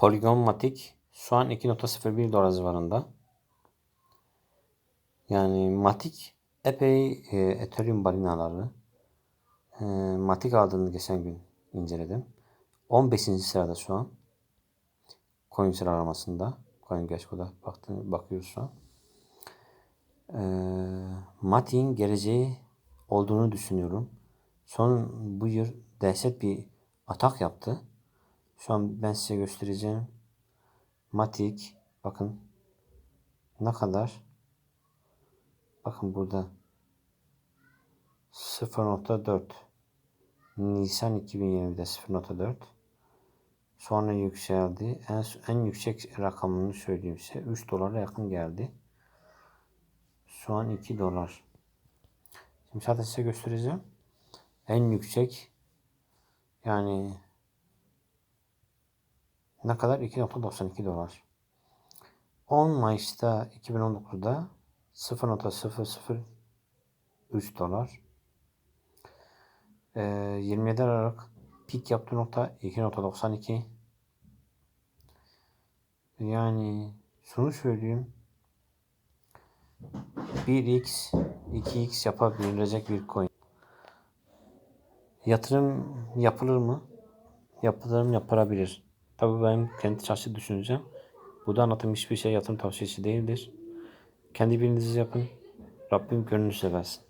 Polygon Matic şu an 2.01 dolar civarında. Yani Matic epey e, Ethereum balinaları. E, Matic aldığını geçen gün inceledim. 15. sırada şu an. Coin sıralamasında. CoinGecko'da baktığını bakıyoruz şu an. E, Matic'in geleceği olduğunu düşünüyorum. Son bu yıl dehşet bir atak yaptı. Şu an ben size göstereceğim. Matic bakın ne kadar bakın burada 0.4 Nisan 2020'de 0.4 sonra yükseldi. En, en yüksek rakamını söyleyeyim size. 3 dolara yakın geldi. Şu an 2 dolar. Şimdi zaten size göstereceğim. En yüksek yani ne kadar? 2.92 dolar. 10 Mayıs'ta 2019'da 0.003 dolar. Ee, 27 Aralık pik yaptığı nokta 2.92 yani şunu söyleyeyim 1x 2x yapabilecek bir coin. Yatırım yapılır mı? Yapılır yapılabilir. Tabii benim kendi şahsi düşüncem. Bu da anlatım hiçbir şey yatırım tavsiyesi değildir. Kendi bildiğinizi yapın. Rabbim gönlünüzü versin.